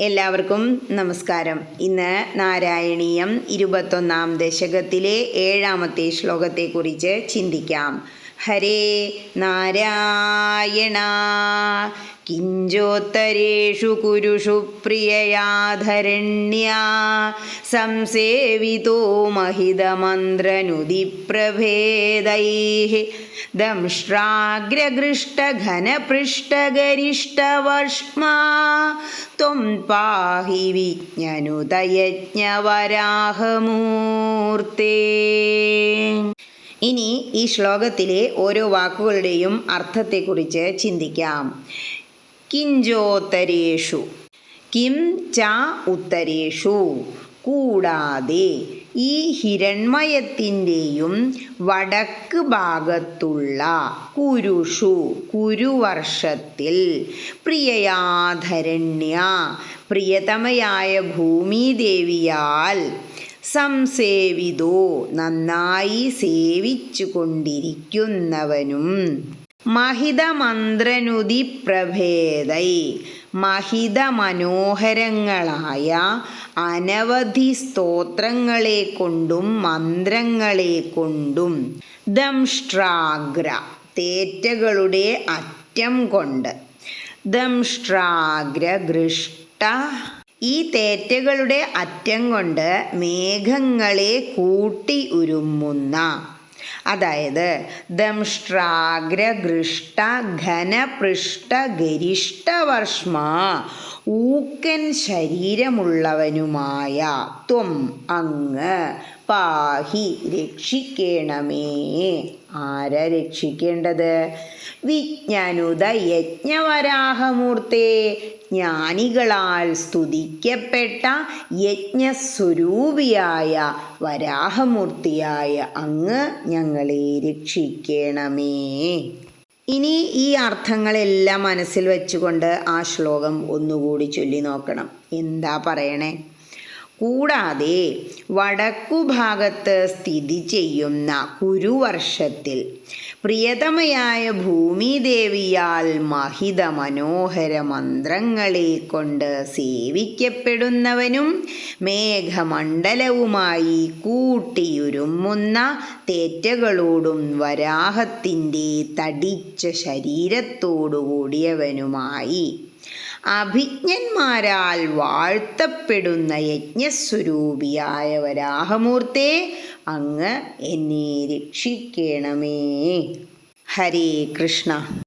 എല്ലാവർക്കും നമസ്കാരം. ഇന്ന് നാരായണീയം ഇരുപത്തൊന്നാം ദശകത്തിലെ ഏഴാമത്തെ ശ്ലോകത്തെക്കുറിച്ച് ചിന്തിക്കാം. ഹരേ നാരായണ. കിഞ്ചോത്തരേഷു കുരുഷു പ്രിയയാധരണ്യ. സംസേവിതോ മഹിതമന്ത്രനുദിപ്രഭേദൈः. ദംഷ്ട്രാഗ്രഘൃഷ്ടഘനപൃഷ്ടഗരിഷ്ടവർഷ്മാ ത്വം പാഹി വിജ്ഞനുതയജ്ഞവരാഹമൂർത്തേ ഇനി ഈ ശ്ലോകത്തിലെ ഓരോ വാക്കുകളുടെയും അർത്ഥത്തെക്കുറിച്ച് ചിന്തിക്കാം. കിഞ്ചോത്തരേഷു. കിം ച ഉത്തരേഷു. കൂടാതെ ഈ ഹിരൺമയത്തിന്റെയും വടക്ക് ഭാഗത്തുള്ള കുരുഷു കുരുവർഷത്തിൽ പ്രിയയാധരണ്യ പ്രിയതമയായ ഭൂമിദേവിയാൽ സംസേവിതോ നന്നായി സേവിച്ചു കൊണ്ടിരിക്കുന്നവനും മഹിതമന്ത്രനുതി പ്രഭേദൈ മഹിത മനോഹരങ്ങളായ അനവധി സ്തോത്രങ്ങളെ കൊണ്ടും മന്ത്രങ്ങളെ കൊണ്ടും. ദംഷ്ട്രാഗ്ര തേറ്റകളുടെ അറ്റം കൊണ്ട്. ദംഷ്ട്രാഗ്ര ഗൃഷ്ട ഈ തേറ്റകളുടെ അറ്റം കൊണ്ട് മേഘങ്ങളെ കൂട്ടി ഉരുമ്മുന്ന അതായത് ദംഷ്ട്രാഗ്രഗൃഷ്ട ഘനപൃഷ്ട ഗരിഷ്ടവർഷ്മ ഊക്കൻ ശരീരമുള്ളവനുമായ ത്വം അങ്ങ് പാഹി രക്ഷിക്കണമേ. ആരാ രക്ഷിക്കേണ്ടത്? വിജ്ഞാനുത യജ്ഞവരാഹമൂർത്തേ ജ്ഞാനികളാൽ സ്തുതിക്കപ്പെട്ട യജ്ഞസ്വരൂപിയായ വരാഹമൂർത്തിയായ അങ്ങ് ഞങ്ങളെ രക്ഷിക്കണമേ. ഇനി ഈ അർത്ഥങ്ങളെല്ലാം മനസ്സിൽ വെച്ചുകൊണ്ട് ആ ശ്ലോകം ഒന്നുകൂടി ചൊല്ലി നോക്കണം. എന്താ പറയണേ? കൂടാതെ വടക്കുഭാഗത്ത് സ്ഥിതി ചെയ്യുന്ന കുരുവർഷത്തിൽ പ്രിയതമയായ ഭൂമിദേവിയാൽ മഹിത മനോഹര മന്ത്രങ്ങളെ കൊണ്ട് സേവിക്കപ്പെടുന്നവനും മേഘമണ്ഡലവുമായി കൂട്ടിയുരുമ്മുന്ന തേറ്റകളോടും വരാഹത്തിന്റെ തടിച്ച ശരീരത്തോടു കൂടിയവനുമായി അഭിജ്ഞന്മാരാൽ വാഴ്ത്തപ്പെടുന്ന യജ്ഞസ്വരൂപിയായ വരാഹമൂർത്തേ അങ്ങ് എന്നെ രക്ഷിക്കണമേ. ഹരേ കൃഷ്ണ.